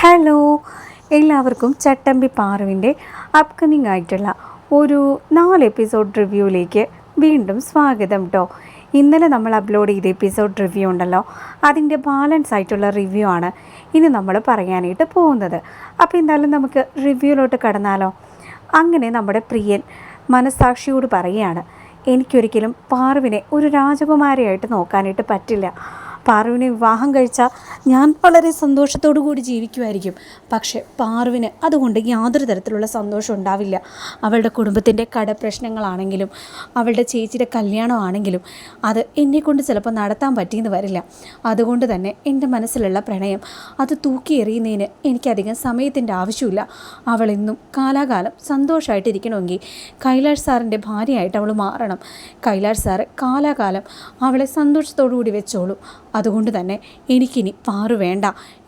Hello എല്ലാവർക്കും ചട്ടമ്പി പാറുവിന്റെ upcoming ആയിട്ടുള്ള ഒരു നാല് എപ്പിസോഡ് റിവ്യൂയിലേക്ക് വീണ്ടും സ്വാഗതം കേട്ടോ ഇന്നലെ നമ്മൾ അപ്ലോഡ് ചെയ്ത എപ്പിസോഡ് റിവ്യൂ ഉണ്ടല്ലോ. അതിന്റെ ബാലൻസ് ആയിട്ടുള്ള റിവ്യൂ ആണ് ഇനി നമ്മൾ പറയാനായിട്ട് പോകുന്നത്. അപ്പോൾ എന്തായാലും നമുക്ക് റിവ്യൂയിലോട്ട് കടന്നാലോ? അങ്ങനെ നമ്മുടെ പ്രിയൻ മനസാക്ഷിയോട് പറയുകയാണ് എനിക്കൊരിക്കലും പാറുവിനെ ഒരു രാജകുമാരിയായിട്ട് നോക്കാനായിട്ട് പറ്റില്ല. പാറുവിനെ വിവാഹം കഴിച്ചാൽ ഞാൻ വളരെ സന്തോഷത്തോടു കൂടി ജീവിക്കുമായിരിക്കും. പക്ഷേ പാറുവിന് അതുകൊണ്ട് യാതൊരു തരത്തിലുള്ള സന്തോഷം ഉണ്ടാവില്ല. അവളുടെ കുടുംബത്തിന്റെ കടപ്രശ്നങ്ങളാണെങ്കിലും അവളുടെ ചേച്ചിയുടെ കല്യാണമാണെങ്കിലും അത് എന്നെക്കൊണ്ട് ചിലപ്പോൾ നടത്താൻ പറ്റിയെന്ന് വരില്ല. അതുകൊണ്ട് തന്നെ എന്റെ മനസ്സിലുള്ള പ്രണയം അത് തൂക്കി എറിയുന്നതിന് എനിക്കധികം സമയത്തിന്റെ ആവശ്യമില്ല. അവളെന്നും കാലാകാലം സന്തോഷമായിട്ടിരിക്കണമെങ്കിൽ കൈലാഷ് സാറിന്റെ ഭാര്യയായിട്ട് അവൾ മാറണം. കൈലാഷ് സാറ് കാലാകാലം അവളെ സന്തോഷത്തോടു കൂടി വെച്ചോളും. അതുകൊണ്ട് തന്നെ എനിക്കിനി പാറു വേണ്ട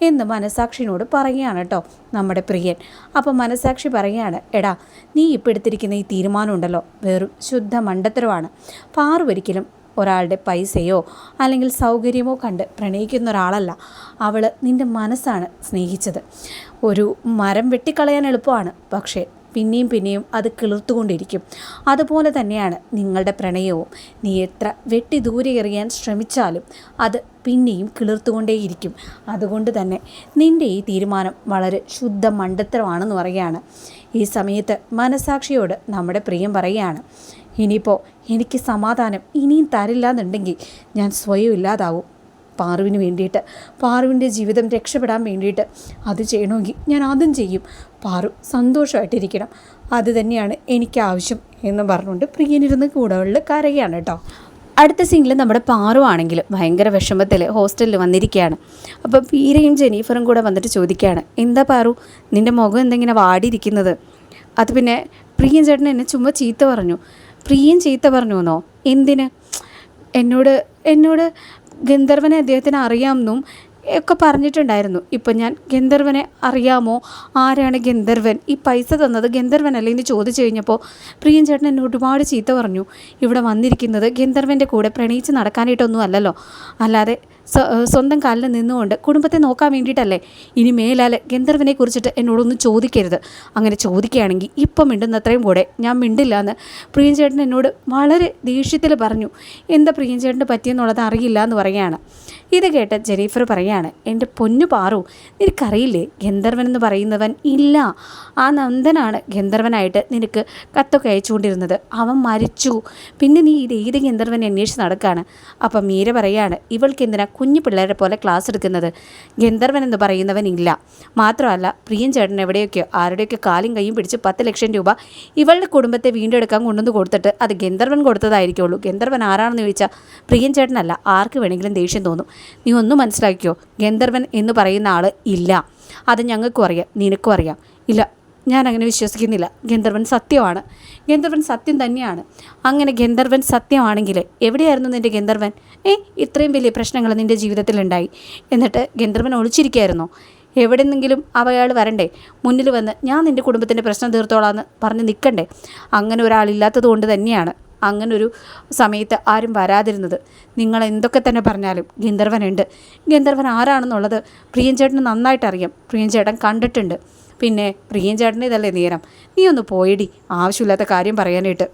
എന്ന് മനസാക്ഷിനോട് പറയുകയാണ് കേട്ടോ നമ്മുടെ പ്രിയൻ. അപ്പം മനസാക്ഷി പറയുകയാണ് എടാ നീ ഇപ്പോൾ എടുത്തിരിക്കുന്ന ഈ തീരുമാനം ഉണ്ടല്ലോ വെറും ശുദ്ധ മണ്ടത്തരമാണ്. പാറു ഒരിക്കലും ഒരാളുടെ പൈസയോ അല്ലെങ്കിൽ സൗകര്യമോ കണ്ട് പ്രണയിക്കുന്ന ഒരാളല്ല. അവൾ നിന്റെ മനസ്സാണ് സ്നേഹിച്ചത്. ഒരു മരം വെട്ടിക്കളയാൻ എളുപ്പമാണ് പക്ഷേ പിന്നെയും പിന്നെയും അത് കിളിർത്തുകൊണ്ടിരിക്കും. അതുപോലെ തന്നെയാണ് നിങ്ങളുടെ പ്രണയവും. നീ എത്ര വെട്ടി ദൂരെ എറിയാൻ ശ്രമിച്ചാലും അത് പിന്നെയും കിളിർത്തുകൊണ്ടേയിരിക്കും. അതുകൊണ്ട് തന്നെ നിന്റെ ഈ തീരുമാനം വളരെ ശുദ്ധ മണ്ടത്തരമാണെന്ന് പറയുകയാണ്. ഈ സമയത്ത് മനസാക്ഷിയോട് നമ്മുടെ പ്രിയം പറയുകയാണ് ഇനിയിപ്പോൾ എനിക്ക് സമാധാനം ഇനിയും തരില്ല എന്നുണ്ടെങ്കിൽ ഞാൻ സ്വയം ഇല്ലാതാവും. പാറുവിന് വേണ്ടിയിട്ട് പാറുവിന്റെ ജീവിതം രക്ഷപ്പെടാൻ വേണ്ടിയിട്ട് അത് ചെയ്യണമെങ്കിൽ ഞാൻ അതും ചെയ്യും. പാറു സന്തോഷമായിട്ടിരിക്കണം. അത് തന്നെയാണ് എനിക്ക് ആവശ്യം എന്ന് പറഞ്ഞുകൊണ്ട് പ്രിയനിരുന്ന് കൂടകളിൽ കരയാണ് കേട്ടോ. അടുത്ത സീനിൽ നമ്മുടെ പാറു ആണെങ്കിൽ ഭയങ്കര വിഷമത്തിൽ ഹോസ്റ്റലിൽ വന്നിരിക്കുകയാണ്. അപ്പോൾ പീരയും ജെനീഫറും കൂടെ വന്നിട്ട് ചോദിക്കുകയാണ് എന്താ പാറു നിന്റെ മുഖം എന്തെങ്കിലും വാടിയിരിക്കുന്നത്? അത് പിന്നെ പ്രിയൻ ചേട്ടൻ എന്നെ ചുമ്മാ ചീത്ത പറഞ്ഞു. പ്രിയൻ ചീത്ത പറഞ്ഞു എന്നോ എന്തിന്? എന്നോട് എന്നോട് ഗന്ധർവനെ അദ്ദേഹത്തിന് അറിയാമെന്നും ഒക്കെ പറഞ്ഞിട്ടുണ്ടായിരുന്നു. ഇപ്പം ഞാൻ ഗന്ധർവനെ അറിയാമോ? ആരാണ് ഗന്ധർവൻ? ഈ പൈസ തന്നത് ഗന്ധർവനല്ലേ എന്ന് ചോദിച്ചു കഴിഞ്ഞപ്പോൾ പ്രിയൻ ചേട്ടൻ എന്നെ ഒരുപാട് ചീത്ത പറഞ്ഞു. ഇവിടെ വന്നിരിക്കുന്നത് ഗന്ധർവന്റെ കൂടെ പ്രണയിച്ച് നടക്കാനായിട്ടൊന്നും അല്ലല്ലോ. അല്ലാതെ സ്വന്തം കാലിൽ നിന്നുകൊണ്ട് കുടുംബത്തെ നോക്കാൻ വേണ്ടിയിട്ടല്ലേ? ഇനി മേലാൽ ഗന്ധർവനെ കുറിച്ചിട്ട് എന്നോടൊന്നും ചോദിക്കരുത്. അങ്ങനെ ചോദിക്കുകയാണെങ്കിൽ ഇപ്പം മിണ്ടുന്നത്രയും കൂടെ ഞാൻ മിണ്ടില്ല എന്ന് പ്രിയഞ്ചേട്ടൻ എന്നോട് വളരെ ദേഷ്യത്തിൽ പറഞ്ഞു. എന്താ പ്രിയഞ്ചേട്ടന് പറ്റിയെന്നുള്ളത് അറിയില്ല എന്ന് പറയുകയാണ്. ഇത് കേട്ട് ജെനീഫർ പറയാണ് എന്റെ പൊന്നു പാറു നിനക്കറിയില്ലേ? ഗന്ധർവൻ എന്ന് പറയുന്നവൻ ഇല്ല. ആ നന്ദനാണ് ഗന്ധർവനായിട്ട് നിനക്ക് കത്തൊക്കെ അയച്ചുകൊണ്ടിരുന്നത്. അവൻ മരിച്ചു. പിന്നെ നീ ഇത് ഏത് ഗന്ധർവനെ അന്വേഷിച്ച് നടക്കുകയാണ് അപ്പം മീര പറയാണ് ഇവൾക്ക് എന്തിനാ കുഞ്ഞു പിള്ളേരെ പോലെ ക്ലാസ് എടുക്കുന്നത്. ഗന്ധർവൻ എന്ന് പറയുന്നവൻ ഇല്ല. മാത്രമല്ല പ്രിയൻ ചേട്ടൻ എവിടെയൊക്കെയോ ആരുടെയൊക്കെ കാലും കൈയും പിടിച്ച് പത്ത് ലക്ഷം രൂപ ഇവളുടെ കുടുംബത്തെ വീണ്ടെടുക്കാൻ കൊണ്ടുവന്ന് കൊടുത്തിട്ട് അത് ഗന്ധർവൻ കൊടുത്തതായിരിക്കുള്ളൂ. ഗന്ധർവൻ ആരാണെന്ന് ചോദിച്ചാൽ പ്രിയൻ ചേട്ടനല്ല. ആർക്ക് വേണമെങ്കിലും ദേഷ്യം തോന്നും. നീ ഒന്നും മനസ്സിലാക്കിയോ ഗന്ധർവൻ എന്ന് പറയുന്ന ആൾ ഇല്ല. അത് ഞങ്ങൾക്കും അറിയാം നിനക്കും അറിയാം. ഇല്ല ഞാൻ അങ്ങനെ വിശ്വസിക്കുന്നില്ല. ഗന്ധർവൻ സത്യമാണ്. ഗന്ധർവൻ സത്യം തന്നെയാണ്. അങ്ങനെ ഗന്ധർവൻ സത്യമാണെങ്കിൽ എവിടെയായിരുന്നു നിന്റെ ഗന്ധർവൻ? ഏ ഇത്രയും വലിയ പ്രശ്നങ്ങൾ നിന്റെ ജീവിതത്തിലുണ്ടായി. എന്നിട്ട് ഗന്ധർവൻ ഒളിച്ചിരിക്കുകയായിരുന്നു. എവിടെ നിന്നെങ്കിലും അവയാൾ വരണ്ടേ? മുന്നിൽ വന്ന് ഞാൻ നിന്റെ കുടുംബത്തിന്റെ പ്രശ്നം തീർത്തോളാന്ന് പറഞ്ഞ് നിൽക്കണ്ടേ? അങ്ങനെ ഒരാളില്ലാത്തത് കൊണ്ട് തന്നെയാണ് അങ്ങനൊരു സമയത്ത് ആരും വരാതിരുന്നത്. നിങ്ങൾ എന്തൊക്കെ തന്നെ പറഞ്ഞാലും ഗന്ധർവനുണ്ട്. ഗന്ധർവൻ ആരാണെന്നുള്ളത് പ്രിയൻ ചേട്ടന് നന്നായിട്ട് അറിയാം പ്രിയൻ ചേട്ടൻ കണ്ടിട്ടുണ്ട്. പിന്നെ പ്രിയൻ ചേട്ടന്റെ ഇതല്ലേ നേരം? നീ ഒന്ന് പോയിടി ആവശ്യമില്ലാത്ത കാര്യം പറയാനായിട്ട്.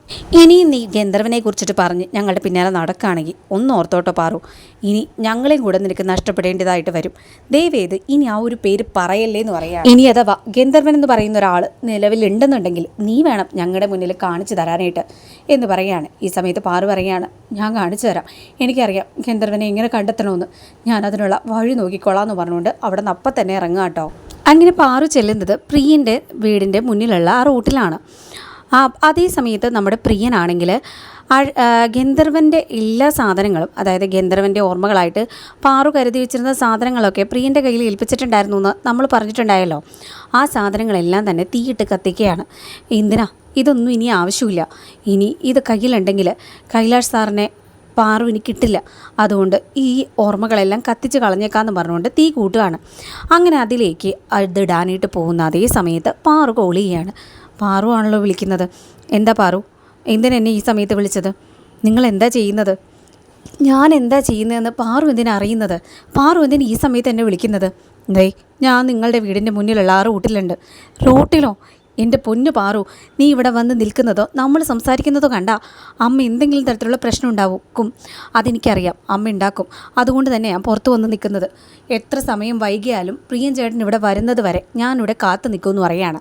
ഇനിയും നീ ഗന്ധർവനെ കുറിച്ചിട്ട് പറഞ്ഞ് ഞങ്ങളുടെ പിന്നാലെ നടക്കുകയാണെങ്കിൽ ഒന്ന് ഓർത്തോട്ടോ പാറു. ഇനി ഞങ്ങളെയും കൂടെ നിനക്ക് നഷ്ടപ്പെടേണ്ടതായിട്ട് വരും. ദയവേത് ഇനി ആ ഒരു പേര് പറയല്ലേ എന്ന് പറയാം. ഇനി അഥവാ ഗന്ധർവൻ എന്ന് പറയുന്ന ഒരാൾ നിലവിലുണ്ടെന്നുണ്ടെങ്കിൽ നീ വേണം ഞങ്ങളുടെ മുന്നിൽ കാണിച്ചു തരാനായിട്ട് എന്ന് പറയാണ് ഈ സമയത്ത് പാറു പറയാണ് ഞാൻ കാണിച്ചു തരാം. എനിക്കറിയാം ഗന്ധർവനെ എങ്ങനെ കണ്ടെത്തണമെന്ന്. ഞാൻ അതിനുള്ള വഴി നോക്കിക്കൊള്ളാം എന്ന് പറഞ്ഞുകൊണ്ട് അവിടെ നിന്ന് അപ്പം തന്നെ ഇറങ്ങുക കേട്ടോ. അങ്ങനെ പാറു ചെല്ലുന്നത് പ്രിയന്റെ വീടിന്റെ മുന്നിലുള്ള ആ റൂട്ടിലാണ്. ആ അതേ സമയത്ത് നമ്മുടെ പ്രിയനാണെങ്കിൽ ഗന്ധർവന്റെ എല്ലാ സാധനങ്ങളും അതായത് ഗന്ധർവന്റെ ഓർമ്മകളായിട്ട് പാറു കരുതി വെച്ചിരുന്ന സാധനങ്ങളൊക്കെ പ്രിയന്റെ കയ്യിൽ ഏൽപ്പിച്ചിട്ടുണ്ടായിരുന്നു എന്ന് നമ്മൾ പറഞ്ഞിട്ടുണ്ടായല്ലോ. ആ സാധനങ്ങളെല്ലാം തന്നെ തീയിട്ട് കത്തിക്കുകയാണ്. എന്തിനാ? ഇതൊന്നും ഇനി ആവശ്യമില്ല. ഇനി ഇത് കയ്യിലുണ്ടെങ്കിൽ കൈലാഷ് സാറിനെ പാറുവിന് കിട്ടില്ല. അതുകൊണ്ട് ഈ ഓർമ്മകളെല്ലാം കത്തിച്ച് കളഞ്ഞേക്കാന്ന് പറഞ്ഞുകൊണ്ട് തീ കൂട്ടുകയാണ്. അങ്ങനെ അതിലേക്ക് അതിടാനായിട്ട് പോകുന്ന അതേ സമയത്ത് പാറു കോൾ ചെയ്യാണ് പാറു ആണല്ലോ വിളിക്കുന്നത്. എന്താ പാറു? എന്തിനെന്നെ ഈ സമയത്ത് വിളിച്ചത്? നിങ്ങൾ എന്താ ചെയ്യുന്നത്? ഞാൻ എന്താ ചെയ്യുന്നതെന്ന് പാറു എന്തിനാ അറിയുന്നത്? പാറു എന്തിന് ഈ സമയത്ത് എന്നെ വിളിക്കുന്നത്? ദേ ഞാൻ നിങ്ങളുടെ വീടിന്റെ മുന്നിലുള്ള ആ റൂട്ടിലുണ്ട്. റൂട്ടിലോ? എന്റെ പൊന്നു പാറു നീ ഇവിടെ വന്ന് നിൽക്കുന്നതോ നമ്മൾ സംസാരിക്കുന്നതോ കണ്ട അമ്മ എന്തെങ്കിലും തരത്തിലുള്ള പ്രശ്നം ഉണ്ടാവും അതെനിക്കറിയാം അമ്മ ഉണ്ടാക്കും. അതുകൊണ്ട് തന്നെ ഞാൻ പുറത്തു വന്ന് നിൽക്കുന്നത്. എത്ര സമയം വൈകിയാലും പ്രിയൻ ചേട്ടൻ ഇവിടെ വരുന്നത് വരെ ഞാനിവിടെ കാത്തു നിൽക്കുമെന്ന് പറയാണ്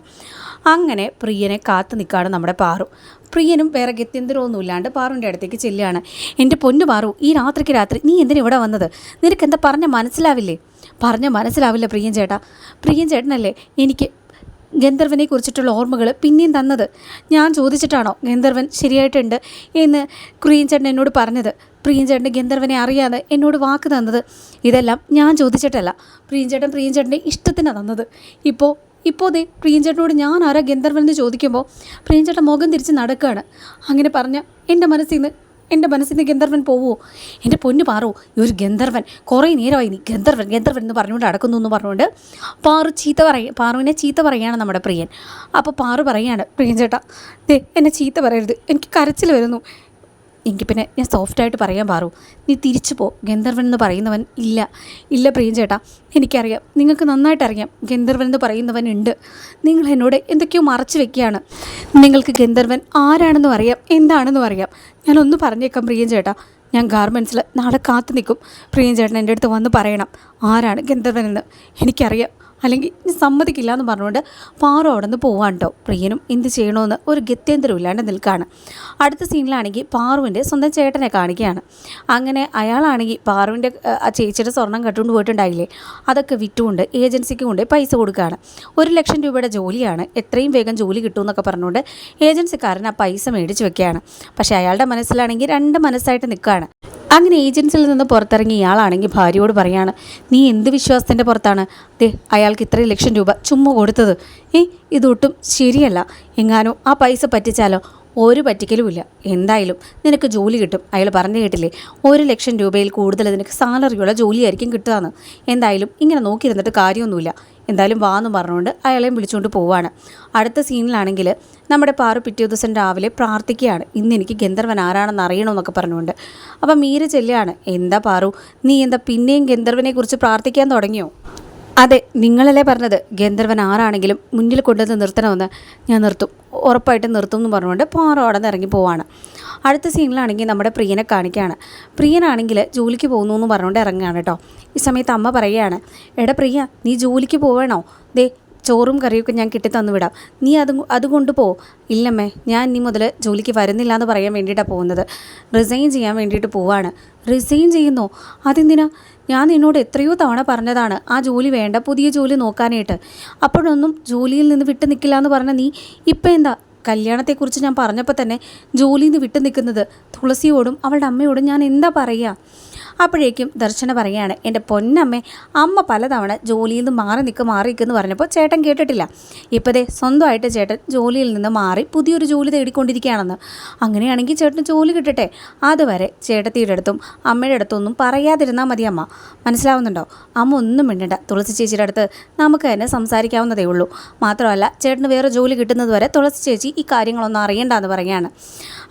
അങ്ങനെ പ്രിയനെ കാത്തു നിൽക്കുകയാണ് നമ്മുടെ പാറു. പ്രിയനും വേറെ ഗത്യന്തരമൊന്നും ഇല്ലാണ്ട് പാറുവിന്റെ അടുത്തേക്ക് ചെല്ലുകയാണ്. എന്റെ പൊന്നു പാറു ഈ രാത്രിക്ക് രാത്രി നീ എന്തിനാ ഇവിടെ വന്നത്? നിനക്ക് എന്താ പറഞ്ഞ മനസ്സിലാവില്ലേ? പറഞ്ഞ മനസ്സിലാവില്ല പ്രിയൻ ചേട്ടാ. പ്രിയൻ ചേട്ടനല്ലേ എനിക്ക് ഗന്ധർവനെ കുറിച്ചിട്ടുള്ള ഓർമ്മകൾ പിന്നെയും തന്നത്. ഞാൻ ചോദിച്ചിട്ടാണോ ഗന്ധർവൻ ശരിയായിട്ടുണ്ട് എന്ന് പ്രിയൻ ചേട്ടൻ എന്നോട് പറഞ്ഞത്? പ്രിയഞ്ചേട്ടൻ ഗന്ധർവനെ അറിയാതെ എന്നോട് വാക്ക് തന്നത്. ഇതെല്ലാം ഞാൻ ചോദിച്ചിട്ടല്ല. പ്രിയഞ്ചേട്ടൻ ചേട്ടൻ പ്രിയൻ ചേട്ടന്റെ ഇഷ്ടത്തിനാണ് തന്നത്. ഇപ്പോൾ ഇപ്പോൾ ദേ പ്രിയഞ്ചേട്ടനോട് ഞാൻ ആരാ ഗന്ധർവൻ എന്ന് ചോദിക്കുമ്പോൾ പ്രിയഞ്ചേട്ടൻ മുഖം തിരിച്ച് നടക്കുകയാണ് അങ്ങനെ പറഞ്ഞ എന്റെ മനസ്സിൽ നിന്ന് എന്റെ മനസ്സിൽ നിന്ന് ഗന്ധർവൻ പോവുമോ എന്റെ പൊന്ന് പാറു ഈ ഒരു ഗന്ധർവൻ കുറേ നേരമായി നീ ഗന്ധർവൻ ഗന്ധർവൻ എന്ന് പറഞ്ഞുകൊണ്ട് അടക്കുന്നു എന്ന് പറഞ്ഞുകൊണ്ട് പാറു ചീത്ത പറയ പാറുവിനെ ചീത്ത പറയുകയാണ് നമ്മുടെ പ്രിയൻ. അപ്പോൾ പാറു പറയുകയാണ് പ്രിയൻ ചേട്ടാ ദേ എന്നെ ചീത്ത പറയരുത് എനിക്ക് കരച്ചിൽ വരുന്നു. എങ്കിൽ പിന്നെ ഞാൻ സോഫ്റ്റായിട്ട് പറയാൻ പാറു. നീ തിരിച്ചു പോ. ഗന്ധർവൻ എന്ന് പറയുന്നവൻ ഇല്ല. ഇല്ല പ്രിയൻ ചേട്ടാ എനിക്കറിയാം. നിങ്ങൾക്ക് നന്നായിട്ട് അറിയാം ഗന്ധർവൻ എന്ന് പറയുന്നവൻ ഉണ്ട്. നിങ്ങൾ എന്നോട് എന്തൊക്കെയോ മറച്ചു വെക്കുകയാണ്. നിങ്ങൾക്ക് ഗന്ധർവൻ ആരാണെന്നും അറിയാം എന്താണെന്നും അറിയാം. ഞാനൊന്ന് പറഞ്ഞേക്കാം പ്രിയൻ ചേട്ടാ ഞാൻ ഗാർമെന്റ്സിൽ നാളെ കാത്തു നിൽക്കും. പ്രിയൻ ചേട്ടൻ എന്റെ അടുത്ത് വന്ന് പറയണം ആരാണ് ഗന്ധർവൻ എന്ന്. എനിക്കറിയാം. അല്ലെങ്കിൽ നീ സമ്മതിക്കില്ല എന്ന് പറഞ്ഞുകൊണ്ട് പാറു അവിടെ നിന്ന് പോവാൻ കേട്ടോ പ്രിയനും എന്ത് ചെയ്യണമെന്ന് ഒരു ഗത്യന്തരം ഇല്ലാണ്ട് നിൽക്കുകയാണ് അടുത്ത സീനിലാണെങ്കിൽ പാറുവിന്റെ സ്വന്തം ചേട്ടനെ കാണിക്കുകയാണ്. അങ്ങനെ അയാളാണെങ്കിൽ പാറുവിന്റെ ചേച്ചിയുടെ സ്വർണം കട്ടുകൊണ്ട് പോയിട്ടുണ്ടായില്ലേ? അതൊക്കെ വിറ്റുകൊണ്ട് ഏജൻസിക്ക് കൊണ്ട് പൈസ കൊടുക്കുകയാണ്. ഒരു ലക്ഷം രൂപയുടെ ജോലിയാണ്. എത്രയും വേഗം ജോലി കിട്ടുമെന്നൊക്കെ പറഞ്ഞുകൊണ്ട് ഏജൻസിക്കാരൻ ആ പൈസ മേടിച്ച് വെക്കുകയാണ്. പക്ഷേ അയാളുടെ മനസ്സിലാണെങ്കിൽ രണ്ട് മനസ്സായിട്ട് നിൽക്കുകയാണ്. അങ്ങനെ ഏജൻസിയിൽ നിന്ന് പുറത്തിറങ്ങിയ ഇയാളാണെങ്കിൽ ഭാര്യയോട് പറയാണ് നീ എന്ത് വിശ്വാസത്തിന്റെ പുറത്താണ്? ദേ അയാൾക്ക് ഇത്രയും ലക്ഷം രൂപ ചുമ്മാ കൊടുത്തത്. ഏ ഇതൊട്ടും ശരിയല്ല. എങ്ങാനോ ആ പൈസ പറ്റിച്ചാലോ? ഒരു പറ്റിക്കലുമില്ല എന്തായാലും നിനക്ക് ജോലി കിട്ടും. അയാൾ പറഞ്ഞു കേട്ടില്ലേ? ഒരു ലക്ഷം രൂപയിൽ കൂടുതൽ നിനക്ക് സാലറിയുള്ള ജോലിയായിരിക്കും കിട്ടുകയെന്ന് എന്തായാലും ഇങ്ങനെ നോക്കിയിരുന്നിട്ട് കാര്യമൊന്നുമില്ല. എന്തായാലും വാന്ന് പറഞ്ഞുകൊണ്ട് അയാളെയും വിളിച്ചുകൊണ്ട് പോവാണ്. അടുത്ത സീനിലാണെങ്കിൽ നമ്മുടെ പാറു പിറ്റേ ദിവസം രാവിലെ പ്രാർത്ഥിക്കുകയാണ്. ഇന്ന് എനിക്ക് ഗന്ധർവൻ ആരാണെന്ന് അറിയണമെന്നൊക്കെ പറഞ്ഞുകൊണ്ട്. അപ്പം മീര ചെല്ലുകയാണ് എന്താ പാറു നീ എന്താ പിന്നെയും ഗന്ധർവനെ കുറിച്ച് പ്രാർത്ഥിക്കാൻ തുടങ്ങിയോ? അതെ നിങ്ങളല്ലേ പറഞ്ഞത് ഗന്ധർവൻ ആരാണെങ്കിലും മുന്നിൽ കൊണ്ടുവന്ന് നിർത്തണമെന്ന്. ഞാൻ നിർത്തും ഉറപ്പായിട്ടും നിർത്തും എന്ന് പറഞ്ഞുകൊണ്ട് പാറു അവിടെ നിന്ന് ഇറങ്ങി പോവാണ്. അടുത്ത സീനിലാണെങ്കിൽ നമ്മുടെ പ്രിയനെ കാണിക്കുകയാണ്. പ്രിയനാണെങ്കിൽ ജോലിക്ക് പോകുന്നു എന്ന് പറഞ്ഞുകൊണ്ട് ഇറങ്ങുകയാണ് കേട്ടോ. ഈ സമയത്ത് അമ്മ പറയുകയാണ് എടാ പ്രിയ നീ ജോലിക്ക് പോവണോ? ദേ ചോറും കറിയൊക്കെ ഞാൻ കിട്ടി തന്നു വിടാം. നീ അത് അത് കൊണ്ടുപോ ഇല്ലമ്മേ ഞാൻ ഇനി മുതൽ ജോലിക്ക് വരുന്നില്ല എന്ന് പറയാൻ വേണ്ടിയിട്ടാണ് പോകുന്നത്. റിസൈൻ ചെയ്യാൻ വേണ്ടിയിട്ട് പോവാണ്. റിസൈൻ ചെയ്യുന്നോ? അതെന്തിനാ? ഞാൻ നിന്നോട് എത്രയോ തവണ പറഞ്ഞതാണ് ആ ജോലി വേണ്ട പുതിയ ജോലി നോക്കാനായിട്ട്. അപ്പോഴൊന്നും ജോലിയിൽ നിന്ന് വിട്ടു നിൽക്കില്ല എന്ന് പറഞ്ഞ നീ ഇപ്പം എന്താ കല്യാണത്തെക്കുറിച്ച് ഞാൻ പറഞ്ഞപ്പോൾ തന്നെ ജോലിയിൽ നിന്ന് വിട്ടു നിൽക്കുന്നത് തുളസിയോടും അവളുടെ അമ്മയോടും ഞാൻ എന്താ പറയുക? അപ്പോഴേക്കും ദർശന പറയുകയാണ് എന്റെ പൊന്നമ്മേ അമ്മ പലതവണ ജോലിയിൽ നിന്ന് മാറി നിൽക്കുക മാറി നിൽക്കുമെന്ന് പറഞ്ഞപ്പോൾ ചേട്ടൻ കേട്ടിട്ടില്ല. ഇപ്പോഴേ സ്വന്തമായിട്ട് ചേട്ടൻ ജോലിയിൽ നിന്ന് മാറി പുതിയൊരു ജോലി തേടിക്കൊണ്ടിരിക്കുകയാണെന്ന്. അങ്ങനെയാണെങ്കിൽ ചേട്ടന് ജോലി കിട്ടട്ടെ. അതുവരെ ചേട്ടത്തിയുടെ അടുത്തും അമ്മയുടെ അടുത്തൊന്നും പറയാതിരുന്നാൽ മതി അമ്മ. മനസ്സിലാവുന്നുണ്ടോ? അമ്മ ഒന്നും മിണ്ടണ്ട. തുളസി ചേച്ചിയുടെ അടുത്ത് നമുക്ക് തന്നെ സംസാരിക്കാവുന്നതേ ഉള്ളൂ. മാത്രമല്ല ചേട്ടന് വേറെ ജോലി കിട്ടുന്നത് വരെ തുളസി ചേച്ചി ഈ കാര്യങ്ങളൊന്നും അറിയണ്ടെന്ന് പറയുകയാണ്.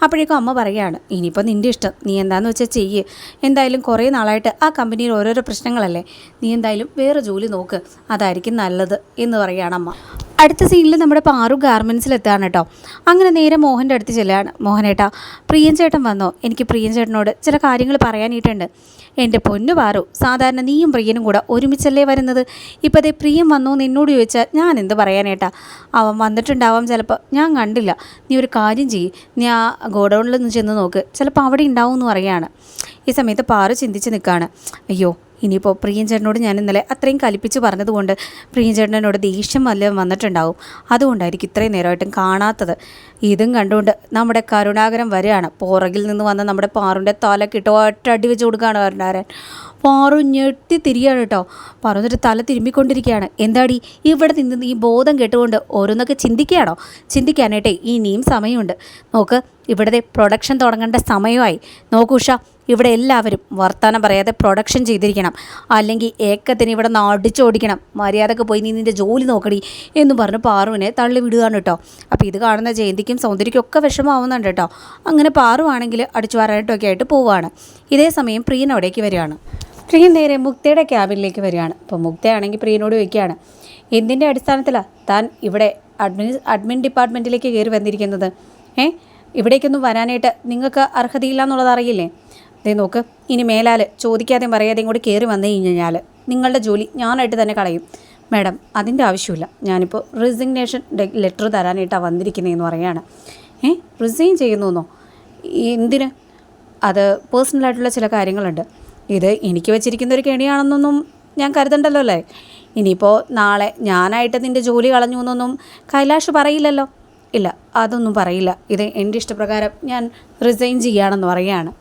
അപ്പോഴേക്കും അമ്മ പറയുകയാണ് ഇനിയിപ്പോൾ നിന്റെ ഇഷ്ടം. നീ എന്താണെന്ന് വെച്ചാൽ ചെയ്യ്. എന്തായാലും കുറേ നാളായിട്ട് ആ കമ്പനിയിൽ ഓരോരോ പ്രശ്നങ്ങളല്ലേ. നീ എന്തായാലും വേറെ ജോലി നോക്ക്. അതായിരിക്കും നല്ലത് എന്ന് പറയുകയാണ് അമ്മ. അടുത്ത സീനിൽ നമ്മുടെ പാറു ഗാർമെൻസിലെത്താണ് കേട്ടോ. അങ്ങനെ നേരെ മോഹന്റെ അടുത്ത് ചെല്ലുകയാണ്. മോഹനേട്ടാ പ്രിയൻ ചേട്ടൻ വന്നോ? എനിക്ക് പ്രിയൻ ചേട്ടനോട് ചില കാര്യങ്ങൾ പറയാനായിട്ടുണ്ട്. എന്റെ പൊന്നു പാറു സാധാരണ നീയും പ്രിയനും കൂടെ ഒരുമിച്ചല്ലേ വരുന്നത്? ഇപ്പോൾ അതേ പ്രിയം വന്നോ നിന്നോട് ചോദിച്ചാൽ ഞാൻ എന്ത് പറയാനേട്ടാ? അവൻ വന്നിട്ടുണ്ടാവാം ചിലപ്പോൾ ഞാൻ കണ്ടില്ല. നീ ഒരു കാര്യം ചെയ്യും. നീ ആ ഗോഡൗണിൽ നിന്ന് ചെന്ന് നോക്ക്. ചിലപ്പോൾ അവിടെ ഉണ്ടാവും എന്ന് പറയാണ് ഈ സമയത്ത് പാറു ചിന്തിച്ച് നിൽക്കുകയാണ്. അയ്യോ ഇനിയിപ്പോൾ പ്രിയൻ ചേട്ടനോട് ഞാൻ ഇന്നലെ അത്രയും കലിപ്പിച്ച് പറഞ്ഞതുകൊണ്ട് പ്രിയൻ ചേട്ടനോട് ദേഷ്യം വല്ലതും വന്നിട്ടുണ്ടാവും. അതുകൊണ്ടായിരിക്കും ഇത്രയും നേരമായിട്ടും കാണാത്തത്. ഇതും കണ്ടുകൊണ്ട് നമ്മുടെ കരുണാകരം വരികയാണ്. പുറകിൽ നിന്ന് വന്ന നമ്മുടെ പാറുന്റെ തല ഒറ്റ അടി വെച്ച് കൊടുക്കുകയാണ് കരുണാകരൻ. പാറു ഞെട്ടി തിരിയാണ് കേട്ടോ. പാറു തല തിരുമ്മിക്കൊണ്ടിരിക്കുകയാണ് എന്താടി? ഇവിടെ നിന്ന് ഈ ബോധം കേട്ടുകൊണ്ട് ഓരോന്നൊക്കെ ചിന്തിക്കുകയാണോ? ചിന്തിക്കാനായിട്ടേ ഇനിയും സമയമുണ്ട്. നോക്ക് ഇവിടുത്തെ പ്രൊഡക്ഷൻ തുടങ്ങേണ്ട സമയമായി. നോക്കൂ ഉഷ ഇവിടെ എല്ലാവരും വർത്തമാനം പറയാതെ പ്രൊഡക്ഷൻ ചെയ്തിരിക്കണം. അല്ലെങ്കിൽ ഏക്കത്തിന് ഇവിടെ നിന്ന് അടിച്ചോടിക്കണം. മര്യാദയ്ക്ക് പോയി നീ നിന്റെ ജോലി നോക്കടി എന്ന് പറഞ്ഞ് പാറുവിനെ തള്ളി വിടുകയാണ് കേട്ടോ. അപ്പോൾ ഇത് കാണുന്ന ജയന്തിക്കും സൗന്ദര്യക്കും ഒക്കെ വിഷമമാവുന്നുണ്ട് കേട്ടോ. അങ്ങനെ പാറുവാണെങ്കിൽ അടിച്ചു വരാനായിട്ടൊക്കെ ആയിട്ട് പോവുകയാണ്. ഇതേ സമയം പ്രിയൻ അവിടേക്ക് വരികയാണ്. പ്രിയൻ നേരെ മുക്തയുടെ ക്യാബിനിലേക്ക് വരികയാണ്. അപ്പോൾ മുക്തയാണെങ്കിൽ പ്രിയനോട് വയ്ക്കുകയാണ് എന്തിന്റെ അടിസ്ഥാനത്തിലാണ് താൻ ഇവിടെ അഡ്മിൻ അഡ്മിൻ ഡിപ്പാർട്ട്മെന്റിലേക്ക് കയറി വന്നിരിക്കുന്നത്? ഏ ഇവിടേക്കൊന്നും വരാനായിട്ട് നിങ്ങൾക്ക് അർഹതയില്ല എന്നുള്ളത് അറിയില്ലേ? ദേ നോക്ക് ഇനി മേലാൽ ചോദിക്കാതെയും പറയാതെയും കൂടി കയറി വന്നു കഴിഞ്ഞാൽ നിങ്ങളുടെ ജോലി ഞാനായിട്ട് തന്നെ കളയും. മാഡം അതിന്റെ ആവശ്യമില്ല. ഞാനിപ്പോൾ റിസിഗ്നേഷൻ ലെറ്റർ തരാനായിട്ടാണ് വന്നിരിക്കുന്നതെന്ന് പറയാണ് ഏ റിസൈൻ ചെയ്യുന്നു എന്തിന്? അത് പേഴ്സണലായിട്ടുള്ള ചില കാര്യങ്ങളുണ്ട്. ഇത് എനിക്ക് വെച്ചിരിക്കുന്ന ഒരു കെണിയാണെന്നൊന്നും ഞാൻ കരുതണ്ടല്ലോ അല്ലേ? ഇനിയിപ്പോൾ നാളെ ഞാനായിട്ട് നിന്റെ ജോലി കളഞ്ഞു എന്നൊന്നും കൈലാഷ് പറയില്ലല്ലോ. ഇല്ല അതൊന്നും പറയില്ല. ഇത് എന്റെ ഇഷ്ടപ്രകാരം ഞാൻ റിസൈൻ ചെയ്യുകയാണെന്ന് പറയുകയാണ്.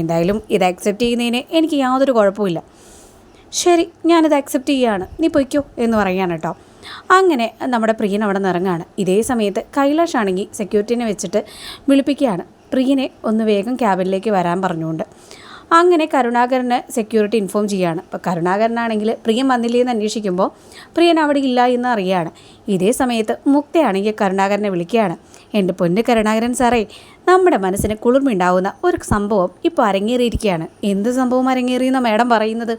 എന്തായാലും ഇത് അക്സെപ്റ്റ് ചെയ്യുന്നതിന് എനിക്ക് യാതൊരു കുഴപ്പമില്ല ശരി ഞാനിത് അക്സെപ്റ്റ് ചെയ്യുകയാണ്. നീ പൊയ്ക്കോ എന്ന് പറയാണ് കേട്ടോ. അങ്ങനെ നമ്മുടെ പ്രിയൻ അവിടെ നിന്ന് ഇറങ്ങാണ് ഇതേ സമയത്ത് കൈലാഷ് ആണെങ്കിൽ സെക്യൂരിറ്റീനെ വെച്ചിട്ട് വിളിപ്പിക്കുകയാണ്. പ്രിയനെ ഒന്ന് വേഗം ക്യാബിനിലേക്ക് വരാൻ പറഞ്ഞുകൊണ്ട്. അങ്ങനെ കരുണാകരന് സെക്യൂരിറ്റി ഇൻഫോം ചെയ്യുകയാണ് അപ്പോൾ കരുണാകരനാണെങ്കിൽ പ്രിയൻ വന്നില്ലേ എന്ന് അന്വേഷിക്കുമ്പോൾ പ്രിയൻ അവിടെ ഇല്ല എന്ന് അറിയാണ്. ഇതേ സമയത്ത് മുക്തയാണെങ്കിൽ കരുണാകരനെ വിളിക്കുകയാണ്. എന്റെ പൊന്ന് കരുണാകരൻ സാറേ നമ്മുടെ മനസ്സിന് കുളിർമയുണ്ടാവുന്ന ഒരു സംഭവം ഇപ്പോൾ അരങ്ങേറിയിരിക്കുകയാണ്. എന്ത് സംഭവം അരങ്ങേറിയെന്ന മാഡം പറയുന്നത്?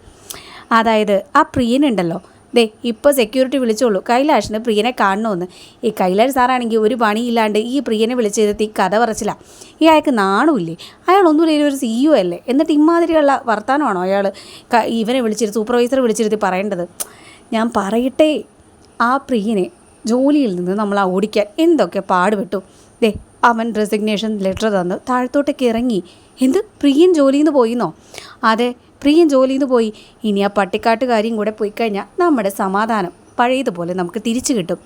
അതായത് ആ പ്രിയനുണ്ടല്ലോ ദേ ഇപ്പോൾ സെക്യൂരിറ്റി വിളിച്ചോളൂ. കൈലാഷിന് പ്രിയനെ കാണണമെന്ന് ഈ കൈലാഷ് സാറാണെങ്കിൽ ഒരു പണിയില്ലാണ്ട് ഈ പ്രിയനെ വിളിച്ചെടുത്ത് ഈ കഥ പറച്ചില്ല ഈ അയാൾക്ക് നാണമില്ലേ? അയാളൊന്നുമില്ല ഒരു സിഇഒ അല്ലേ? എന്നിട്ട് ഇമാതിരിയുള്ള വർത്തമാനമാണോ അയാൾ ഇവനെ വിളിച്ചിരുത്തി സൂപ്പർവൈസറെ വിളിച്ചിരുത്തി പറയേണ്ടത്? ഞാൻ പറയട്ടെ ആ പ്രിയനെ ജോലിയിൽ നിന്ന് നമ്മൾ ഓടിക്കാൻ എന്തൊക്കെ പാടുപെട്ടു. ദേ അവൻ റെസിഗ്നേഷൻ ലെറ്റർ തന്ന്. താഴത്തോട്ടേക്ക് ഇറങ്ങി. എന്ത്? പ്രിയൻ ജോലിയിൽ നിന്ന് പോയിന്നോ? അതെ പ്രിയൻ ജോലിയിൽ നിന്ന് പോയി. ഇനി ആ പട്ടിക്കാട്ടുകാരിയും കൂടെ പോയി കഴിഞ്ഞാൽ നമ്മുടെ സമാധാനം പഴയതുപോലെ നമുക്ക് തിരിച്ചു കിട്ടും.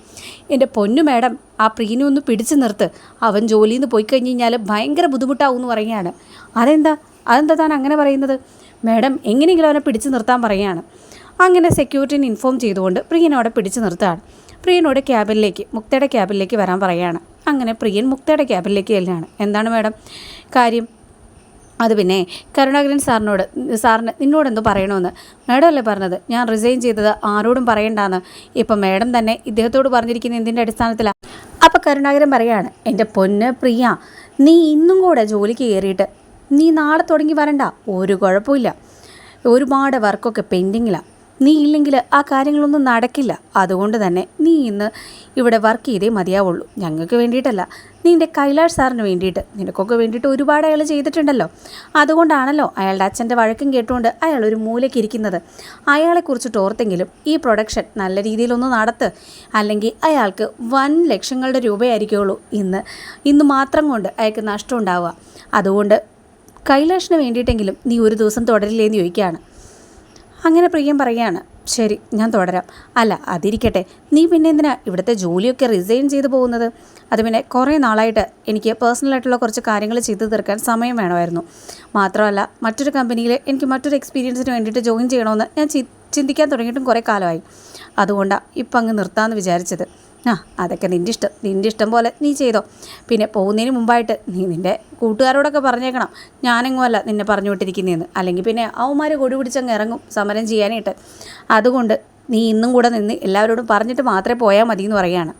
എന്റെ പൊന്നു മാഡം ആ പ്രിയനെ ഒന്ന് പിടിച്ചു നിർത്ത്. അവൻ ജോലിയിൽ നിന്ന് പോയി കഴിഞ്ഞ് കഴിഞ്ഞാൽ ഭയങ്കര ബുദ്ധിമുട്ടാവും എന്ന് പറയുകയാണ്. അതെന്താ? അതെന്താ താൻ അങ്ങനെ പറയുന്നത്? മാഡം എങ്ങനെയെങ്കിലും അവനെ പിടിച്ചു നിർത്താൻ പറയുകയാണ്. അങ്ങനെ സെക്യൂരിറ്റിനെ ഇൻഫോം ചെയ്തുകൊണ്ട് പ്രിയനെ അവിടെ പിടിച്ചു നിർത്തുകയാണ്. പ്രിയനോട് ക്യാബിനിലേക്ക് മുക്തയുടെ ക്യാബിനിലേക്ക് വരാൻ പറയുകയാണ്. അങ്ങനെ പ്രിയൻ മുക്തയുടെ ക്യാബിനിലേക്ക് ചെല്ലുകയാണ്. എന്താണ് മാഡം? കാര്യം? അത് പിന്നെ കരുണാകരൻ സാറിനോട് സാറിന് നിന്നോട് എന്തോ പറയണമെന്ന് മാഡം അല്ലേ പറഞ്ഞത്? ഞാൻ റിസൈൻ ചെയ്തത് ആരോടും പറയണ്ടാന്ന്. ഇപ്പം മാഡം തന്നെ ഇദ്ദേഹത്തോട് പറഞ്ഞിരിക്കുന്ന എന്തിന്റെ അടിസ്ഥാനത്തിലാണ് അപ്പോൾ കരുണാകരൻ പറയാണ് എന്റെ പൊന്ന് പ്രിയ നീ ഇന്നും കൂടെ ജോലിക്ക് കയറിയിട്ട് നീ നാളെ തുടങ്ങി വരണ്ട ഒരു കുഴപ്പമില്ല. ഒരുപാട് വർക്കൊക്കെ പെൻഡിങ്ങിലാണ് നീ ഇല്ലെങ്കിൽ ആ കാര്യങ്ങളൊന്നും നടക്കില്ല. അതുകൊണ്ട് തന്നെ നീ ഇന്ന് ഇവിടെ വർക്ക് ചെയ്തേ മതിയാവുള്ളൂ. ഞങ്ങൾക്ക് വേണ്ടിയിട്ടല്ല. നിന്റെ കൈലാഷ് സാറിന് വേണ്ടിയിട്ട്. നിനക്കൊക്കെ വേണ്ടിയിട്ട് ഒരുപാട് അയാൾ ചെയ്തിട്ടുണ്ടല്ലോ. അതുകൊണ്ടാണല്ലോ അയാളുടെ അച്ഛന്റെ വഴക്കും കേട്ടുകൊണ്ട് അയാൾ ഒരു മൂലയ്ക്ക് ഇരിക്കുന്നത്. അയാളെക്കുറിച്ചിട്ട് ഓർത്തെങ്കിലും ഈ പ്രൊഡക്ഷൻ നല്ല രീതിയിലൊന്ന് നടത്ത്. അല്ലെങ്കിൽ അയാൾക്ക് വൻ ലക്ഷങ്ങളുടെ രൂപയായിരിക്കുള്ളൂ ഇന്ന്. ഇന്ന് മാത്രം കൊണ്ട് അയാൾക്ക് നഷ്ടം ഉണ്ടാവുക. അതുകൊണ്ട് കൈലാഷിന് വേണ്ടിയിട്ടെങ്കിലും നീ ഒരു ദിവസം തുടരില്ലേന്ന് ചോദിക്കുകയാണ്. അങ്ങനെ പ്രിയം പറയാണ് ശരി ഞാൻ തുടരാം. അല്ല അതിരിക്കട്ടെ. നീ പിന്നെ എന്തിനാ ഇവിടുത്തെ ജോലിയൊക്കെ റിസൈൻ ചെയ്തു പോകുന്നത്? അത് പിന്നെ കുറേ നാളായിട്ട് എനിക്ക് പേഴ്സണലായിട്ടുള്ള കുറച്ച് കാര്യങ്ങൾ ചെയ്തു തീർക്കാൻ സമയം വേണമായിരുന്നു. മാത്രമല്ല മറ്റൊരു കമ്പനിയിൽ എനിക്ക് മറ്റൊരു എക്സ്പീരിയൻസിന് വേണ്ടിയിട്ട് ജോയിൻ ചെയ്യണമെന്ന് ഞാൻ ചിന്തിക്കാൻ തുടങ്ങിയിട്ടും കുറേ കാലമായി. അതുകൊണ്ടാണ് ഇപ്പം അങ്ങ് നിർത്താമെന്ന് വിചാരിച്ചത്. ആ അതൊക്കെ നിന്റെ ഇഷ്ടം. നിന്റെ ഇഷ്ടം പോലെ നീ ചെയ്തോ. പിന്നെ പോകുന്നതിന് മുമ്പായിട്ട് നീ നിന്റെ കൂട്ടുകാരോടൊക്കെ പറഞ്ഞേക്കണം. ഞാനെങ്ങുമല്ല നിന്നെ പറഞ്ഞു വിട്ടിരിക്കുന്നതെന്ന് അല്ലെങ്കിൽ പിന്നെ അവന്മാർ കൊടി പിടിച്ചങ്ങ് ഇറങ്ങും സമരം ചെയ്യാനായിട്ട്. അതുകൊണ്ട് നീ ഇന്നും കൂടെ നിന്ന് എല്ലാവരോടും പറഞ്ഞിട്ട് മാത്രമേ പോയാൽ മതി എന്ന് പറയുകയാണ്.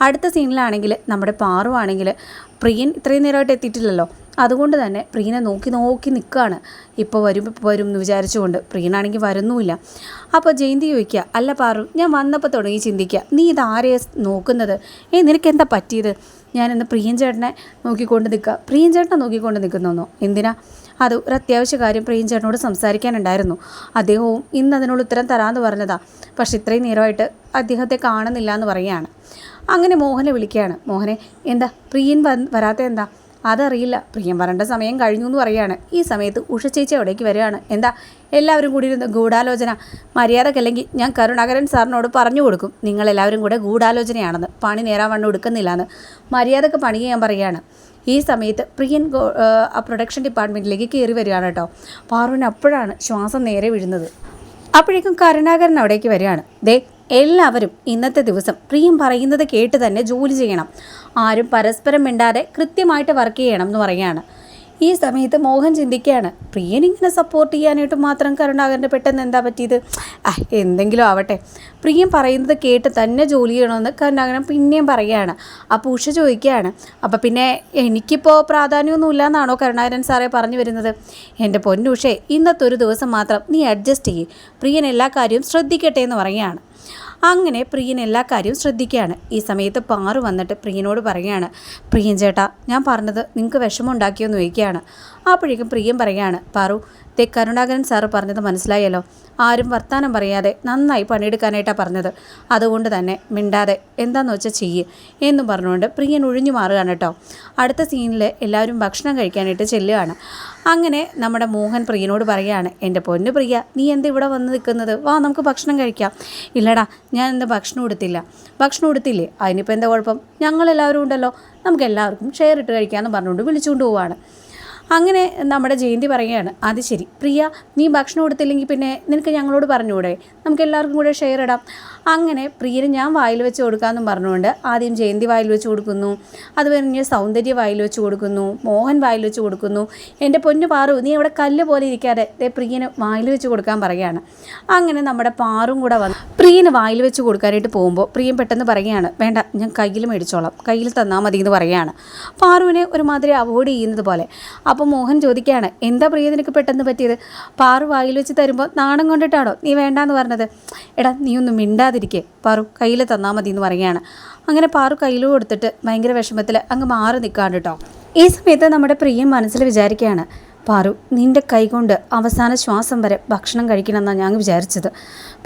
അടുത്ത സീനിലാണെങ്കിൽ നമ്മുടെ പാറുവാണെങ്കിൽ പ്രിയൻ ഇത്രയും നേരമായിട്ട് എത്തിയിട്ടില്ലല്ലോ. അതുകൊണ്ട് തന്നെ പ്രീനെ നോക്കി നോക്കി നിൽക്കുകയാണ് ഇപ്പോൾ വരും ഇപ്പോൾ വരും എന്ന് വിചാരിച്ചുകൊണ്ട് പ്രീനാണെങ്കിൽ വരുന്നുമില്ല. അപ്പോൾ ജയന്തി ചോദിക്കുക അല്ല പാറു ഞാൻ വന്നപ്പോൾ തുടങ്ങി ചിന്തിക്കുക. നീ ഇത് നോക്കുന്നത്? ഏ നിനക്ക് എന്താ പറ്റിയത്? ഞാനിന്ന് പ്രിയൻ ചേട്ടനെ നോക്കിക്കൊണ്ട് നിൽക്കുക പ്രിയൻ ചേട്ടനെ നോക്കിക്കൊണ്ട് നിൽക്കുന്നോ എന്തിനാ? അത് ഒരു അത്യാവശ്യ കാര്യം പ്രിയൻ ചേട്ടനോട് സംസാരിക്കാനുണ്ടായിരുന്നു. അദ്ദേഹവും ഇന്ന് അതിനുള്ള ഉത്തരം തരാമെന്ന് പറഞ്ഞതാ. പക്ഷെ ഇത്രയും നേരമായിട്ട് അദ്ദേഹത്തെ കാണുന്നില്ല എന്ന് പറയുകയാണ്. അങ്ങനെ മോഹനെ വിളിക്കുകയാണ്. മോഹനെ എന്താ? പ്രിയൻ വരാത്ത എന്താ? അതറിയില്ല. പ്രിയം വരേണ്ട സമയം കഴിഞ്ഞു എന്ന് പറയുകയാണ്. ഈ സമയത്ത് ഉഷ ചേച്ചി അവിടേക്ക് വരികയാണ്. എന്താ? എല്ലാവരും കൂടി ഇരുന്ന് ഗൂഢാലോചന. മര്യാദക്കല്ലെങ്കിൽ ഞാൻ കരുണാകരൻ സാറിനോട് പറഞ്ഞു കൊടുക്കും. നിങ്ങളെല്ലാവരും കൂടെ ഗൂഢാലോചനയാണെന്ന്. പണി നേരാൻ വണ്ണം എടുക്കുന്നില്ല എന്ന് മര്യാദയ്ക്ക് പണി ചെയ്യാൻ പറയുകയാണ്. ഈ സമയത്ത് പ്രിയൻ ആ പ്രൊഡക്ഷൻ ഡിപ്പാർട്ട്മെന്റിലേക്ക് കയറി വരികയാണ് കേട്ടോ. പാറുവിന് അപ്പോഴാണ് ശ്വാസം നേരെ വീഴുന്നത്. അപ്പോഴേക്കും കരുണാകരൻ അവിടേക്ക് വരികയാണ്. ദേ എല്ലാവരും ഇന്നത്തെ ദിവസം പ്രിയം പറയുന്നത് കേട്ട് തന്നെ ജോലി ചെയ്യണം. ആരും പരസ്പരം മിണ്ടാതെ കൃത്യമായിട്ട് വർക്ക് ചെയ്യണം എന്ന് പറയുകയാണ്. ഈ സമയത്ത് മോഹൻ ചിന്തിക്കുകയാണ് പ്രിയൻ ഇങ്ങനെ സപ്പോർട്ട് ചെയ്യാനായിട്ട് മാത്രം കരുണാകരന്റെ പെട്ടെന്ന് എന്താ പറ്റിയത്? എന്തെങ്കിലും ആവട്ടെ. പ്രിയം പറയുന്നത് കേട്ട് തന്നെ ജോലി ചെയ്യണമെന്ന് കരുണാകരൻ പിന്നെയും പറയുകയാണ്. അപ്പോൾ ഉഷ ചോദിക്കുകയാണ് അപ്പോൾ പിന്നെ എനിക്കിപ്പോൾ പ്രാധാന്യമൊന്നുമില്ല എന്നാണോ കരുണാകരൻ സാറേ പറഞ്ഞു വരുന്നത്? എന്റെ പൊന്നുഷേ ഇന്നത്തെ ഒരു ദിവസം മാത്രം നീ അഡ്ജസ്റ്റ് ചെയ്യ്. പ്രിയൻ എല്ലാ കാര്യവും ശ്രദ്ധിക്കട്ടെ എന്ന് പറയുകയാണ്. അങ്ങനെ പ്രിയൻ എല്ലാ കാര്യവും ശ്രദ്ധിക്കുകയാണ്. ഈ സമയത്ത് പാറു വന്നിട്ട് പ്രിയനോട് പറയുകയാണ് പ്രിയൻ ചേട്ടാ ഞാൻ പറഞ്ഞത് നിങ്ങൾക്ക് വിഷമമുണ്ടാക്കിയോന്ന് ചോദിക്കുകയാണ്. അപ്പോഴേക്കും പ്രിയം പറയുകയാണ് പാറു തേ കരുണാകരൻ സാറ് പറഞ്ഞത് മനസ്സിലായല്ലോ. ആരും വർത്തമാനം പറയാതെ നന്നായി പണിയെടുക്കാനായിട്ടാണ് പറഞ്ഞത്. അതുകൊണ്ട് തന്നെ മിണ്ടാതെ എന്താന്ന് വെച്ചാൽ ചെയ്യ് എന്നും പറഞ്ഞുകൊണ്ട് പ്രിയൻ ഒഴിഞ്ഞു മാറുകയാണ് കേട്ടോ. അടുത്ത സീനിൽ എല്ലാവരും ഭക്ഷണം കഴിക്കാനായിട്ട് ചെല്ലുകയാണ്. അങ്ങനെ നമ്മുടെ മോഹൻ പ്രിയനോട് പറയുകയാണ് എന്റെ പൊന്നു പ്രിയ നീ എന്താ ഇവിടെ വന്ന് നിൽക്കുന്നത്? വാ നമുക്ക് ഭക്ഷണം കഴിക്കാം. ഇല്ലടാ ഞാൻ എന്താ ഭക്ഷണം കൊടുത്തില്ല ഭക്ഷണം കൊടുത്തില്ലേ അതിനിപ്പോൾ എന്താ കുഴപ്പം? ഞങ്ങളെല്ലാവരും ഉണ്ടല്ലോ. നമുക്ക് എല്ലാവർക്കും ഷെയർ ഇട്ട് കഴിക്കാമെന്ന് പറഞ്ഞുകൊണ്ട് വിളിച്ചുകൊണ്ട് പോവാണ്. അങ്ങനെ നമ്മുടെ ജയന്തി പറയുകയാണ് അത് ശരി. പ്രിയ നീ ഭക്ഷണം കൊടുത്തില്ലെങ്കിൽ പിന്നെ നിനക്ക് ഞങ്ങളോട് പറഞ്ഞുകൂടെ? നമുക്ക് എല്ലാവർക്കും കൂടെ ഷെയർ ഇടാം. അങ്ങനെ പ്രിയന് ഞാൻ വായിൽ വെച്ച് കൊടുക്കാമെന്നും പറഞ്ഞുകൊണ്ട് ആദ്യം ജയന്തി വായിൽ വെച്ച് കൊടുക്കുന്നു. അത് കഴിഞ്ഞ് സൗന്ദര്യ വായിൽ വെച്ച് കൊടുക്കുന്നു. മോഹൻ വായിൽ വെച്ച് കൊടുക്കുന്നു. എന്റെ പൊന്നു പാറു നീ അവിടെ കല്ല് പോലെ ഇരിക്കാതെ ദേ പ്രിയന് വായിൽ വെച്ച് കൊടുക്കാൻ പറയുകയാണ്. അങ്ങനെ നമ്മുടെ പാറും കൂടെ വന്നു പ്രിയന് വായിൽ വെച്ച് കൊടുക്കാനായിട്ട് പോകുമ്പോൾ പ്രിയൻ പെട്ടെന്ന് പറയുകയാണ് വേണ്ട ഞാൻ കയ്യിൽ മേടിച്ചോളാം. കയ്യിൽ തന്നാൽ മതി എന്ന് പറയുകയാണ്. പാറുവിനെ ഒരുമാതിരി അവോയ്ഡ് ചെയ്യുന്നത് പോലെ. അപ്പോൾ മോഹൻ ചോദിക്കുകയാണ് എന്താ പ്രിയ നിനക്ക് പെട്ടെന്ന് പറ്റിയത്? പാറു വായിൽ വെച്ച് തരുമ്പോൾ നാണം കൊണ്ടിട്ടാണോ നീ വേണ്ടാന്ന് പറഞ്ഞത്? എടാ നീ ഒന്ന് മിണ്ടാതിരിക്കേ. പാറു കയ്യിൽ തന്നാൽ മതി എന്ന് പറയുകയാണ്. അങ്ങനെ പാറു കയ്യിൽ കൊടുത്തിട്ട് ഭയങ്കര വിഷമത്തിൽ അങ്ങ് മാറി നിൽക്കാണ്ട് കേട്ടോ ഈ സമയത്ത് നമ്മുടെ പ്രിയൻ മനസ്സിൽ വിചാരിക്കുകയാണ് പാറു നിന്റെ കൈകൊണ്ട് അവസാന ശ്വാസം വരെ ഭക്ഷണം കഴിക്കണമെന്നാണ് ഞാൻ വിചാരിച്ചത്.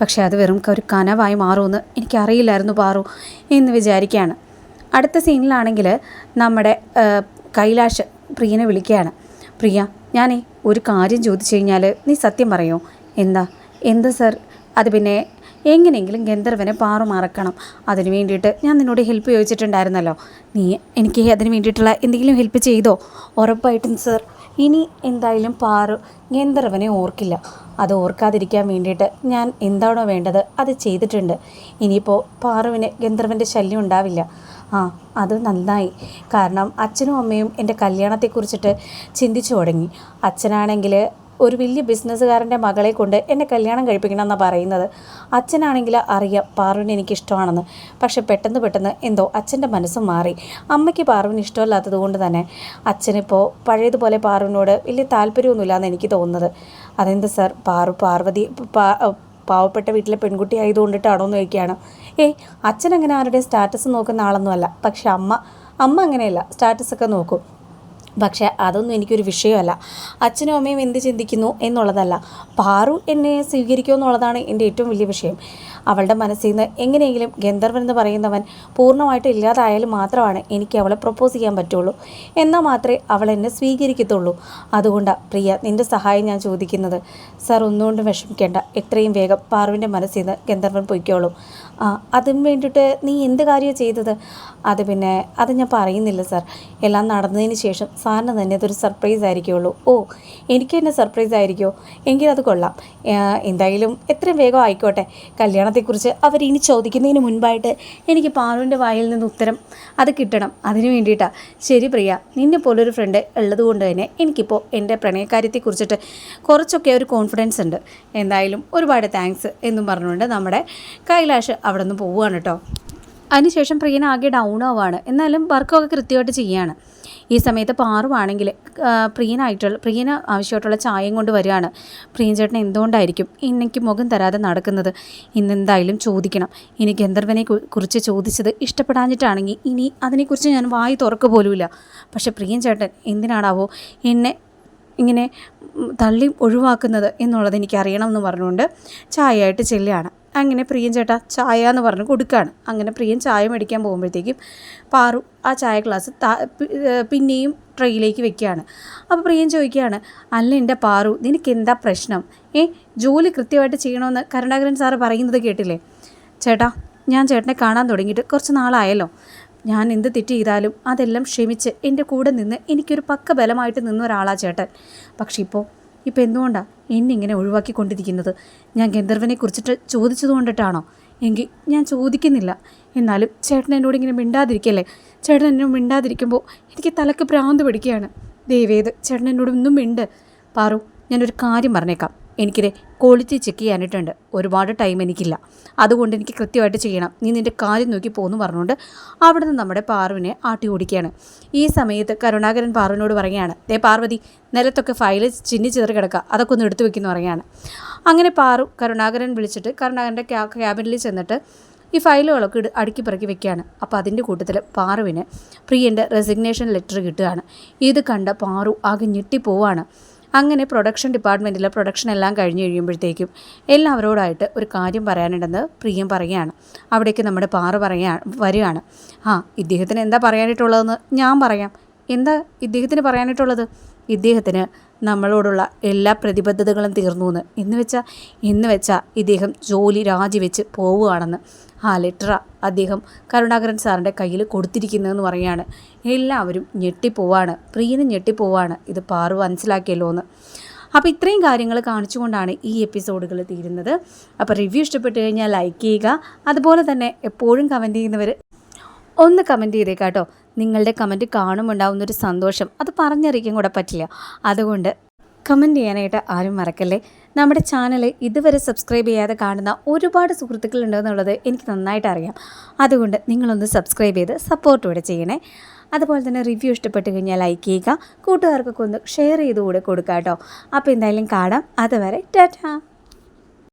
പക്ഷേ അത് വെറും ഒരു കനവായി മാറുമെന്ന് എനിക്കറിയില്ലായിരുന്നു പാറു എന്ന് വിചാരിക്കുകയാണ്. അടുത്ത സീനിലാണെങ്കിൽ നമ്മുടെ കൈലാഷ് പ്രിയനെ വിളിക്കുകയാണ്. പ്രിയ ഞാനേ ഒരു കാര്യം ചോദിച്ചു കഴിഞ്ഞാൽ നീ സത്യം പറയോ? എന്താ? എന്താ സർ? അത് പിന്നെ എങ്ങനെയെങ്കിലും ഗന്ധർവനെ പാറു മറക്കണം അതിന് വേണ്ടിയിട്ട് ഞാൻ നിന്നോട് ഹെൽപ്പ് ചോദിച്ചിട്ടുണ്ടായിരുന്നല്ലോ. നീ എനിക്ക് അതിന് വേണ്ടിയിട്ടുള്ള എന്തെങ്കിലും ഹെൽപ്പ് ചെയ്തോ? ഉറപ്പായിട്ടും സർ ഇനി എന്തായാലും പാറു ഗന്ധർവനെ ഓർക്കില്ല. അത് ഓർക്കാതിരിക്കാൻ വേണ്ടിയിട്ട് ഞാൻ എന്താണോ വേണ്ടത് അത് ചെയ്തിട്ടുണ്ട്. ഇനിയിപ്പോൾ പാറുവിന് ഗന്ധർവന്റെ ശല്യം ഉണ്ടാവില്ല. ആ അത് നന്നായി. കാരണം അച്ഛനും അമ്മയും എന്റെ കല്യാണത്തെക്കുറിച്ചിട്ട് ചിന്തിച്ചു തുടങ്ങി. അച്ഛനാണെങ്കിൽ ഒരു വലിയ ബിസിനസ്സുകാരന്റെ മകളെ കൊണ്ട് എന്നെ കല്യാണം കഴിപ്പിക്കണമെന്നാണ് പറയുന്നത്. അച്ഛനാണെങ്കിൽ അറിയാം എനിക്ക് ഇഷ്ടമാണെന്ന് പക്ഷെ പെട്ടെന്ന് പെട്ടെന്ന് എന്തോ അച്ഛന്റെ മനസ്സ് മാറി. അമ്മയ്ക്ക് പാറുവിന് ഇഷ്ടമല്ലാത്തത് കൊണ്ട് തന്നെ അച്ഛനിപ്പോൾ പഴയതുപോലെ പാറുവിനോട് വലിയ താല്പര്യമൊന്നുമില്ലാന്ന് എനിക്ക് തോന്നുന്നത്. അതെന്ത് സർ? പാറു പാർവതി പാവപ്പെട്ട വീട്ടിലെ പെൺകുട്ടി ആയതുകൊണ്ടിട്ടാണോ എന്ന് ചോദിക്കുകയാണ്. ഏയ് അച്ഛൻ അങ്ങനെ ആരുടെ സ്റ്റാറ്റസ് നോക്കുന്ന ആളൊന്നുമല്ല. പക്ഷെ അമ്മ അമ്മ അങ്ങനെയല്ല. സ്റ്റാറ്റസൊക്കെ നോക്കും. പക്ഷേ അതൊന്നും എനിക്കൊരു വിഷയമല്ല. അച്ഛനും അമ്മയും എന്ത് ചിന്തിക്കുന്നു എന്നുള്ളതല്ല. പാറു എന്നെ സ്വീകരിക്കുമോ എന്നുള്ളതാണ് എന്റെ ഏറ്റവും വലിയ വിഷയം. അവളുടെ മനസ്സിൽ നിന്ന് എങ്ങനെയെങ്കിലും ഗന്ധർവൻ എന്ന് പറയുന്നവൻ പൂർണമായിട്ട് ഇല്ലാതായാലും മാത്രമാണ് എനിക്ക് അവളെ പ്രപ്പോസ് ചെയ്യാൻ പറ്റുള്ളൂ. എന്നാൽ മാത്രമേ അവൾ എന്നെ സ്വീകരിക്കത്തുള്ളൂ. അതുകൊണ്ടാണ് പ്രിയ നിന്റെ സഹായം ഞാൻ ചോദിക്കുന്നത്. സാർ ഒന്നുകൊണ്ടും വിഷമിക്കേണ്ട. എത്രയും വേഗം പാർവിന്റെ മനസ്സിൽ നിന്ന് ഗന്ധർവൻ പൊയ്ക്കോളും. അതിന് വേണ്ടിയിട്ട് നീ എന്ത് കാര്യമാണ് ചെയ്തത്? അത് പിന്നെ അത് ഞാൻ പറയുന്നില്ല സാർ. എല്ലാം നടന്നതിന് ശേഷം സാറിന് തന്നെ അതൊരു സർപ്രൈസ് ആയിരിക്കുള്ളൂ. ഓ എനിക്ക് തന്നെ സർപ്രൈസ് ആയിരിക്കുമോ എങ്കിലത് കൊള്ളാം. എന്തായാലും എത്രയും വേഗം ആയിക്കോട്ടെ. കല്യാണത്തെക്കുറിച്ച് അവർ ഇനി ചോദിക്കുന്നതിന് മുൻപായിട്ട് എനിക്ക് പാറുവിന്റെ വായിൽ നിന്ന് ഉത്തരം അത് കിട്ടണം. അതിന് വേണ്ടിയിട്ടാണ് ശരി പ്രിയ നിന്നെ പോലൊരു ഫ്രണ്ട് ഉള്ളത് കൊണ്ട് തന്നെ എനിക്കിപ്പോൾ എന്റെ പ്രണയകാര്യത്തെക്കുറിച്ചിട്ട് കുറച്ചൊക്കെ ഒരു കോൺഫിഡൻസ് ഉണ്ട്. എന്തായാലും ഒരുപാട് താങ്ക്സ് എന്നും പറഞ്ഞുകൊണ്ട് നമ്മുടെ കൈലാഷ് അവിടെ നിന്ന് പോവുകയാണ് കേട്ടോ അതിനുശേഷം പ്രിയൻ ആകെ ഡൗൺ ആവുകയാണ് എന്നാലും വർക്കൊക്കെ കൃത്യമായിട്ട് ചെയ്യുകയാണ് ഈ സമയത്ത് പാറുവാണെങ്കിൽ പ്രിയനായിട്ടുള്ള പ്രിയന് ആവശ്യമായിട്ടുള്ള ചായയും കൊണ്ട് വരികയാണ്. പ്രിയൻ ചേട്ടൻ എന്തുകൊണ്ടായിരിക്കും എനിക്ക് മുഖം തരാതെ നടക്കുന്നത്? ഇന്നെന്തായാലും ചോദിക്കണം. ഇനി ഗന്ധർവനെ കുറിച്ച് ചോദിച്ചത് ഇഷ്ടപ്പെടാഞ്ഞിട്ടാണെങ്കിൽ ഇനി അതിനെക്കുറിച്ച് ഞാൻ വായി തുറക്ക പോലുമില്ല. പക്ഷേ പ്രിയൻ ചേട്ടൻ എന്തിനാണാവോ എന്നെ ഇങ്ങനെ തള്ളി ഒഴിവാക്കുന്നത് എന്നുള്ളത് എനിക്കറിയണം എന്ന് പറഞ്ഞുകൊണ്ട് ചായയായിട്ട് ചെല്ലുകയാണ്. അങ്ങനെ പ്രിയൻ ചേട്ടാ ചായ എന്ന് പറഞ്ഞ് കൊടുക്കുകയാണ് അങ്ങനെ പ്രിയൻ ചായ മേടിക്കാൻ പോകുമ്പോഴത്തേക്കും പാറു ആ ചായ ഗ്ലാസ് പിന്നെയും ട്രെയിലേക്ക് വെക്കുകയാണ്. അപ്പോൾ പ്രിയൻ ചോദിക്കുകയാണ് അല്ല എന്റെ പാറു നിനക്ക് എന്താ പ്രശ്നം? ഏ ജോലി കൃത്യമായിട്ട് ചെയ്യണമെന്ന് കരുണാകരൻ സാറ് പറയുന്നത് കേട്ടില്ലേ? ചേട്ടാ ഞാൻ ചേട്ടനെ കാണാൻ തുടങ്ങിയിട്ട് കുറച്ച് നാളായല്ലോ. ഞാൻ എന്ത് തെറ്റ് ചെയ്താലും അതെല്ലാം ക്ഷമിച്ച് എന്റെ കൂടെ നിന്ന് എനിക്കൊരു പക്ക ബലമായിട്ട് നിന്ന ഒരാളാ ചേട്ടൻ. പക്ഷേ ഇപ്പോൾ ഇപ്പോൾ എന്തുകൊണ്ടാണ് എന്നെ ഇങ്ങനെ ഒഴിവാക്കിക്കൊണ്ടിരിക്കുന്നത്? ഞാൻ ഗന്ധർവനെ കുറിച്ചിട്ട് ചോദിച്ചത് കൊണ്ടിട്ടാണോ എങ്കിൽ ഞാൻ ചോദിക്കുന്നില്ല. എന്നാലും ചേട്ടൻ എന്നോട് ഇങ്ങനെ മിണ്ടാതിരിക്കല്ലേ? ചേട്ടൻ എന്നോട് മിണ്ടാതിരിക്കുമ്പോൾ എനിക്ക് തലക്ക് പ്രാന്ത് പിടിക്കുകയാണ്. ദേവേത് ചേട്ടൻ എന്നോട് ഒന്നും മിണ്ട്. പാറു ഞാനൊരു കാര്യം പറഞ്ഞേക്കാം. എനിക്കിത് ക്വാളിറ്റി ചെക്ക് ചെയ്യാനായിട്ടുണ്ട്. ഒരുപാട് ടൈം എനിക്കില്ല. അതുകൊണ്ട് എനിക്ക് കൃത്യമായിട്ട് ചെയ്യണം. നീ നിന്റെ കാര്യം നോക്കി പോകുന്നു പറഞ്ഞുകൊണ്ട് അവിടെ നിന്ന് നമ്മുടെ പാർവിനെ ആട്ടി ഓടിക്കുകയാണ്. ഈ സമയത്ത് കരുണാകരൻ പാർവിനോട് പറയുകയാണ് ദേ പാർവതി നിലത്തൊക്കെ ഫയൽ ചിന്നി ചിതറി കിടക്കുക. അതൊക്കെ ഒന്ന് എടുത്തു വെക്കുന്നു പറയുകയാണ്. അങ്ങനെ പാറു കരുണാകരൻ വിളിച്ചിട്ട് കരുണാകരന്റെ ക്യാ ക്യാബിനിൽ ചെന്നിട്ട് ഈ ഫയലുകളൊക്കെ അടുക്കി പിറക്കി വെക്കുകയാണ്. അപ്പോൾ അതിന്റെ കൂട്ടത്തിൽ പാറുവിന് പ്രിയന്റെ റെസിഗ്നേഷൻ ലെറ്റർ കിട്ടുകയാണ്. ഇത് കണ്ട പാറു ആകെ ഞെട്ടിപ്പോവാണ്. അങ്ങനെ പ്രൊഡക്ഷൻ ഡിപ്പാർട്ട്മെന്റിലെ പ്രൊഡക്ഷൻ എല്ലാം കഴിഞ്ഞ് കഴിയുമ്പോഴത്തേക്കും എല്ലാവരോടായിട്ട് ഒരു കാര്യം പറയാനുണ്ടെന്ന് പ്രിയം പറയുകയാണ്. അവിടേക്ക് നമ്മുടെ പാറ പറയാ വരികയാണ്. ആ ഇദ്ദേഹത്തിന് എന്താ പറയാനായിട്ടുള്ളതെന്ന് ഞാൻ പറയാം. എന്താ ഇദ്ദേഹത്തിന് പറയാനായിട്ടുള്ളത്? ഇദ്ദേഹത്തിന് നമ്മളോടുള്ള എല്ലാ പ്രതിബദ്ധതകളും തീർന്നു എന്ന് എന്ന് വെച്ചാൽ എന്ന് വെച്ചാൽ ഇദ്ദേഹം ജോലി രാജിവെച്ച് പോവുകയാണെന്ന്. ആ ലെറ്റർ അദ്ദേഹം കരുണാകരൻ സാറിന്റെ കയ്യിൽ കൊടുത്തിരിക്കുന്നതെന്ന് പറയുകയാണ്. എല്ലാവരും ഞെട്ടിപ്പോവാണ്. പ്രിയനും ഞെട്ടിപ്പോവാണ്. ഇത് പാറു മനസ്സിലാക്കിയല്ലോ എന്ന് അപ്പോൾ ഇത്രയും കാര്യങ്ങൾ കാണിച്ചുകൊണ്ടാണ് ഈ എപ്പിസോഡുകൾ തീരുന്നത്. അപ്പോൾ റിവ്യൂ ഇഷ്ടപ്പെട്ടു കഴിഞ്ഞാൽ ലൈക്ക് ചെയ്യുക. അതുപോലെ തന്നെ എപ്പോഴും കമന്റ് ചെയ്യുന്നവർ ഒന്ന് കമന്റ് ചെയ്തേക്കാട്ടോ നിങ്ങളുടെ കമന്റ് കാണുമുണ്ടാവുന്നൊരു സന്തോഷം. അത് പറഞ്ഞറിയിക്കാൻ കൂടെ പറ്റില്ല. അതുകൊണ്ട് കമന്റ് ചെയ്യാനായിട്ട് ആരും മറക്കല്ലേ? നമ്മുടെ ചാനൽ ഇതുവരെ സബ്സ്ക്രൈബ് ചെയ്യാതെ കാണുന്ന ഒരുപാട് സുഹൃത്തുക്കളുണ്ടെന്നുള്ളത് എനിക്ക് നന്നായിട്ട് അറിയാം. അതുകൊണ്ട് നിങ്ങളൊന്ന് സബ്സ്ക്രൈബ് ചെയ്ത് സപ്പോർട്ട് സപ്പോർട്ടോടെ ചെയ്യണേ. അതുപോലെ തന്നെ റിവ്യൂ ഇഷ്ടപ്പെട്ട് കഴിഞ്ഞാൽ ലൈക്ക് ചെയ്യുക. കൂട്ടുകാർക്കൊക്കെ ഒന്ന് ഷെയർ ചെയ്തുകൂടെ കൊടുക്കാം കേട്ടോ അപ്പോൾ എന്തായാലും കാണാം. അതുവരെ ടാറ്റാ.